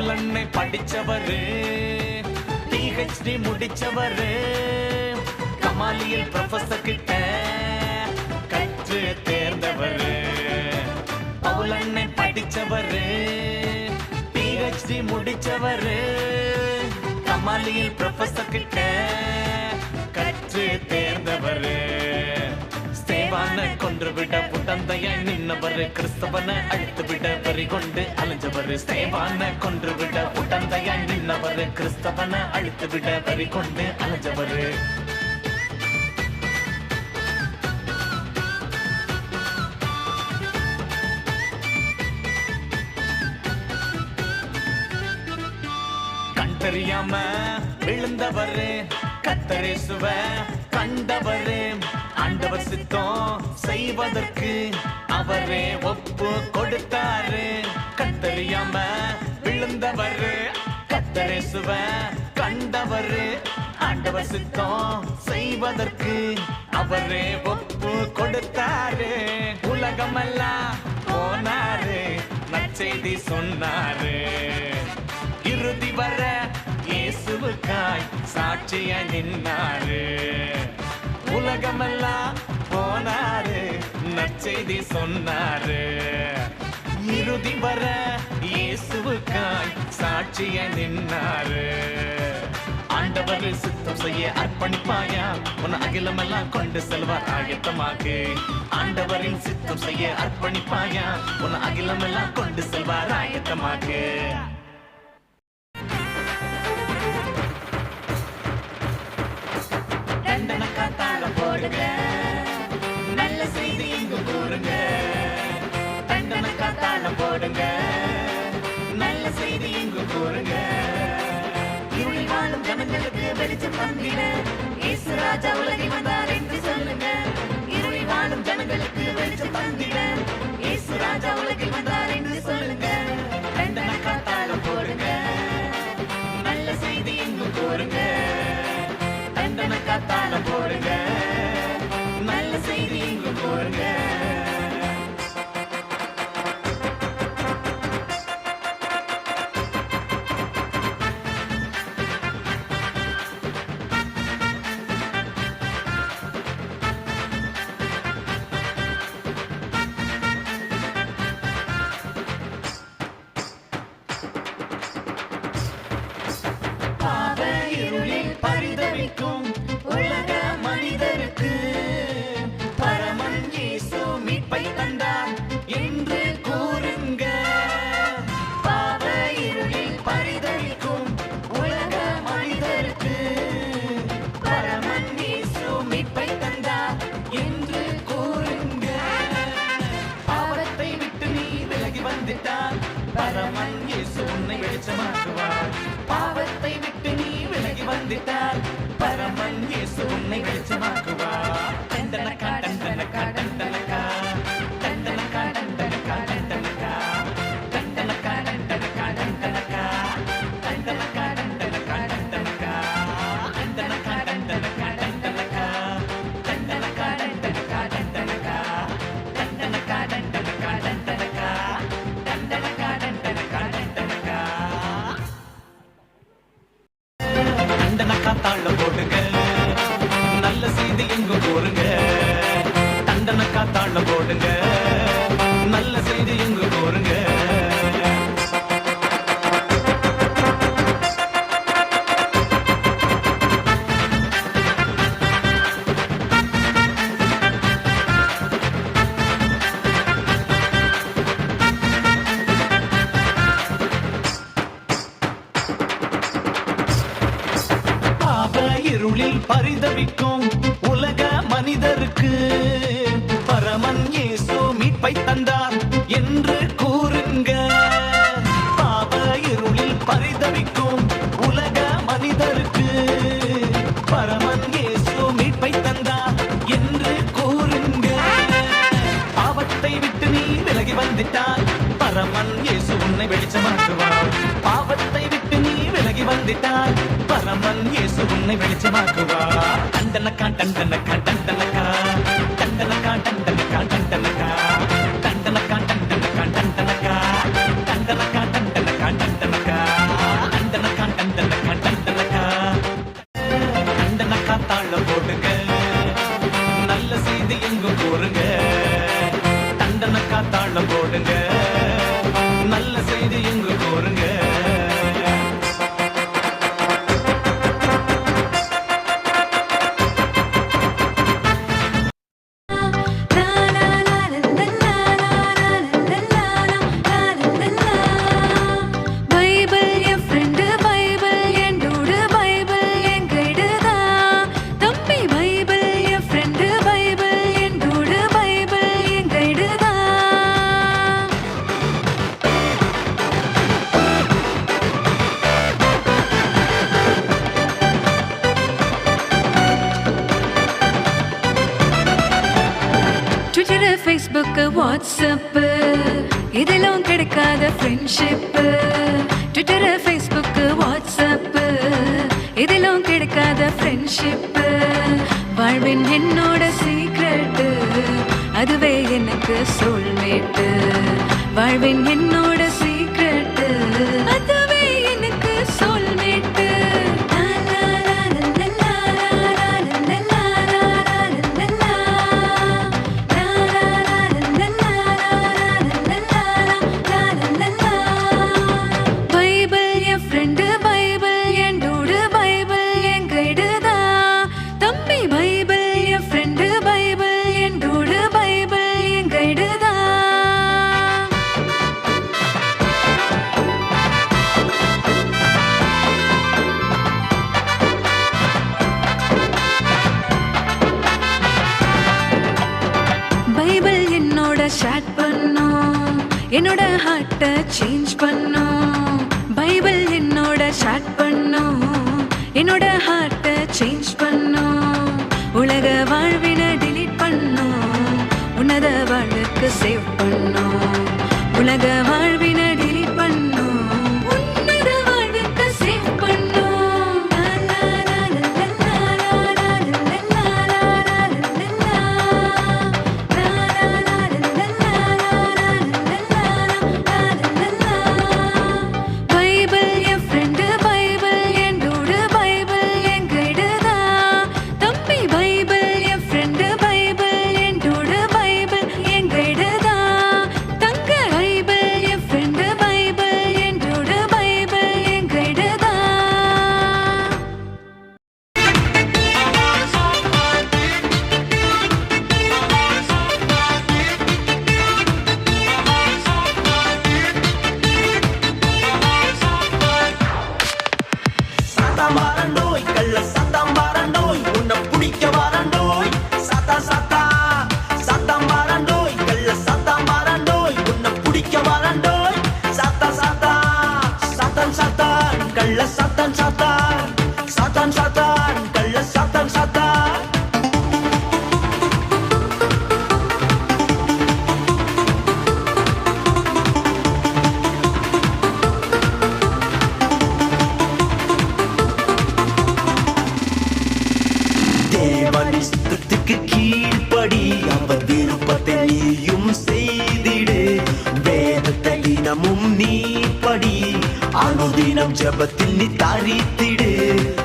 பவுலண்ணை படிச்சவரு. PhD முடிச்சவரு. கமாலியல் professor கிட்ட கற்று தேர்ந்தவரு. பவுலண்ணை படிச்சவரு. PhD முடிச்சவரு. கமாலியல் professor கிட்ட கற்று தேர்ந்தவரு. கொன்று விட புடந்தைய நின்னவரு கிறிஸ்தவனை அழுத்து விட பறி கொண்டு அலைஞ்சவரு சேவான கொன்று விட புடந்தைய நின்னவரு கிறிஸ்தவனை அழுத்து விட பறி கொண்டு அலைஞ்சவரு. கண் தெரியாம விழுந்தவரு கத்தரேசுவ கண்டவரு ஆண்டவர் சித்தம் செய்வதற்கு அவரே ஒப்பு கொடுத்தாரு. கத்தறியாம விழுந்தவரு கத்தரேசுவ கண்டவர். ஆண்டவர் சித்தம் செய்வதற்கு அவரே ஒப்பு கொடுத்தாரு. உலகமெல்லாம் போனாரு நற்செய்தி சொன்னாரு. இறுதி வர இயேசுவுக்காய் சாட்சிய நின்னாரு. உலகமெல்லாம் போனாரு. நற்செய்தி சொன்னாரு. இறுதி வர இயேசுவுக்காய் சாட்சிய நின்னாரு. ஆண்டவர் சுத்தம் செய்ய அர்ப்பணிப்பாயா? உன் அகிலமெல்லாம் கொண்டு செல்வார் ஆயத்தமாக்கு. ஆண்டவரின் சித்தம் செய்ய அர்ப்பணிப்பாயா? உன் அகிலமெல்லாம் கொண்டு செல்வார் ஆயத்தமாக்கு. உலகின இயேசு ராஜா வந்த வந்துட்டார் பரமன் இயேசு உன்னை வெளிச்சமாக்கும். 当然了 வந்துட்டார் பரமன் இயேசு உன்னை வெளிச்சமாக்குவார். தண்டனக்கான் தண்டனக்கான் தண்டன ஃபேஸ்புக் வாட்ஸ்அப் இதெல்லாம் கிடைக்காத ஃப்ரெண்ட்ஷிப் ட்விட்டர் ஃபேஸ்புக் வாட்ஸ்அப் இதெல்லாம் கிடைக்காத ஃப்ரெண்ட்ஷிப் வாழ்வின் என்னோட சீக்ரெட்டு அதுவே எனக்கு சோல்மேட்டு வாழ்வின் என்னோட சீக்ரெட் என்னோட ஹார்ட்டை சேஞ்ச் பண்ணும். பைபிள் என்னோட ஷார்ட் பண்ணும். என்னோட ஹார்ட்டை சேஞ்ச் பண்ணும். உலக வாழ்வினை டிலீட் பண்ணும். உன்னத வாழ்வுக்கு சேவ் பண்ணும். சாத்தான் சாத்தான் சாத்தான் கள்ள சாத்தான் சாத்தான். தேவனிஸ்தத்துக்கு கீழ்ப்படி அவர் விருப்பத்தை நீயும் செய்திடு. வேதத்தை தினமும் நீ அனுதினம் ஜபத்தில் நீ தாரித்திடு. தரித்திடு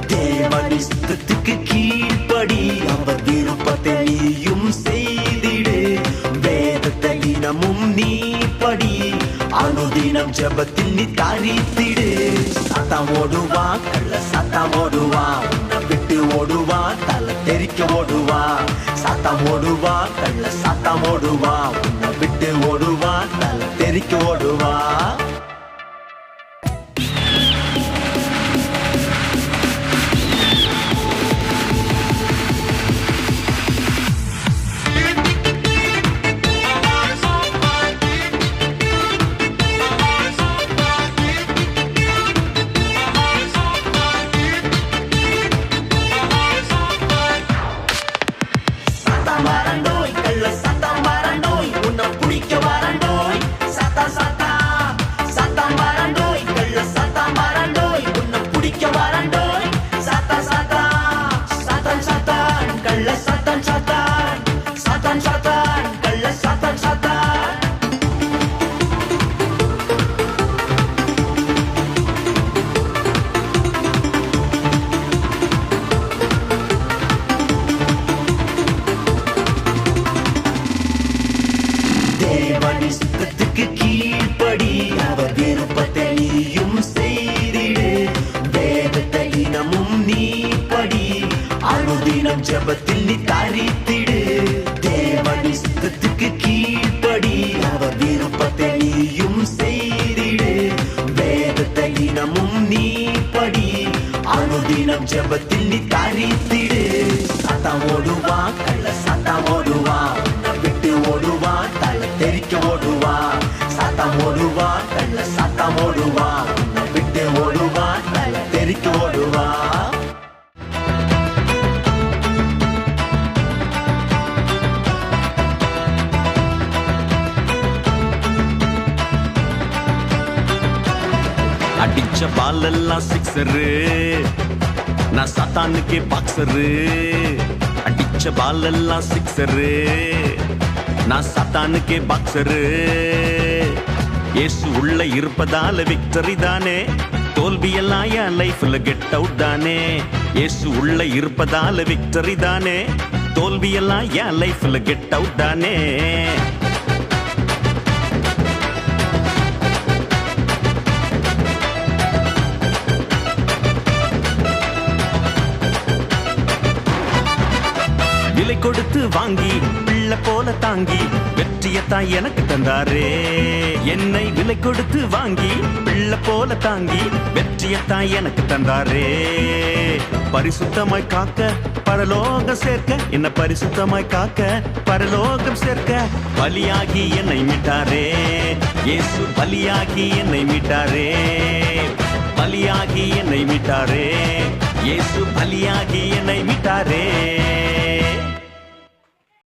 தேவனிஸ்தத்துக்கு கீழ்ப்படி அவர் விருப்பத்தை நீயும் செய்திடு. வேதத்தை தினமும் நீ படி. அனுதினம் ஜபத்தில் நீ தாரித்திடு. சத்தம் ஓடுவா கள்ள சத்தம் ஓடுவா விட்டு ஓடுவா தலை தெரிக்க ஓடுவா. சத்தம் ஓடுவா கள்ள சத்தம் ஓடுவா விட்டு ஓடுவா தலை தெரிக்க ஓடுவா. கள்ள ஜபத்தில் நீ தரித்திடு. தேவனி சுத்தத்துக்கு கீழ்படி அவர் விருப்பத்தை நீயும் செய்திடு. வேதத்தை தினமும் நீ படி. அனுதினம் ஜபத்தில் நீ தரித்திடு. சத்தம் ஓடுவா கள்ள சத்தம் ஓடுவா. விட்டு ஓடுவா தலை தெரிக்க ஓடுவா. சத்தம் ஓடுவா கள்ள சத்தம் ஓடுவா. அடிச்ச பால் எல்லாம் சிக்ஸரு நான் சத்தானுக்கே பாக்ஸரு அடிச்ச பால் எல்லாம் சிக்ஸரு நான் சத்தானுக்கே பாக்ஸரு ஏசு உள்ள இருப்பதால விக்டரி தானே. தோல்வியெல்லாம் என் லைஃப்ல கெட் அவுட் தானே. ஏசு உள்ள இருப்பதால விக்டரி தானே. தோல்வியெல்லாம் என் லைஃப்ல கெட் அவுட் தானே. வாங்கி பிள்ளை போல தாங்கி வெற்றியத்தான் எனக்கு தந்தாரே. என்னை விலை கொடுத்து வாங்கி பிள்ளை போல தாங்கி வெற்றியத்தான் எனக்கு தந்தாரே. பரிசுத்தமாய் காக்க பரலோகம் சேர்க்க என்ன பரிசுத்தமாய் காக்க பரலோகம் சேர்க்க பலியாகி என்னை மீட்டாரே. இயேசு பலியாகி என்னை மீட்டாரே. பலியாகி என்னை மீட்டாரே. இயேசு பலியாகி என்னை மீட்டாரே.